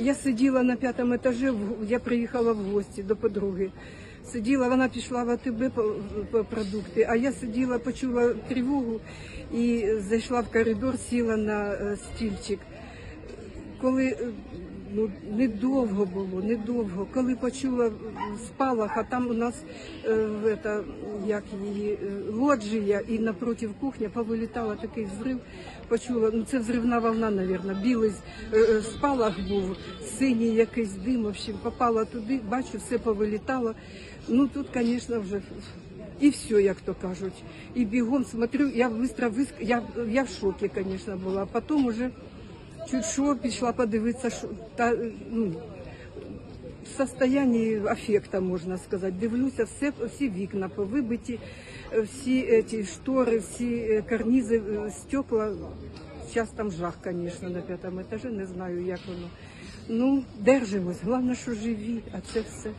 Я сиділа на п'ятому етажі, я приїхала в гості до подруги. Сиділа, вона пішла в АТБ по, по продукти, а я сиділа, почула тривогу і зайшла в коридор, сіла на е, стільчик. Коли е, ну недовго було, недовго, коли почула е, спалах, а там у нас е, в это, як її е, лоджія і напротив кухня повилітала такий взрив. Почула, ну це взривна волна, мабуть, білий е, е, спалах був, синій якийсь дим, в попала туди, бачу, все повилітало. Ну тут, звісно, вже і все, як то кажуть. І бігом смотрю, я быстро виск... я, я в шокі, звісно, була. А потім уже чуть що пішла подивитися, що та ну в состоянні афекта, можна сказати. Дивлюся, все, всі вікна повибиті, всі ці штори, всі е, карнізи, е, стекла. Зараз там жах, звісно, на п'ятому етажі, не знаю, як воно. Ну, держимось. Головне, що живі, а це все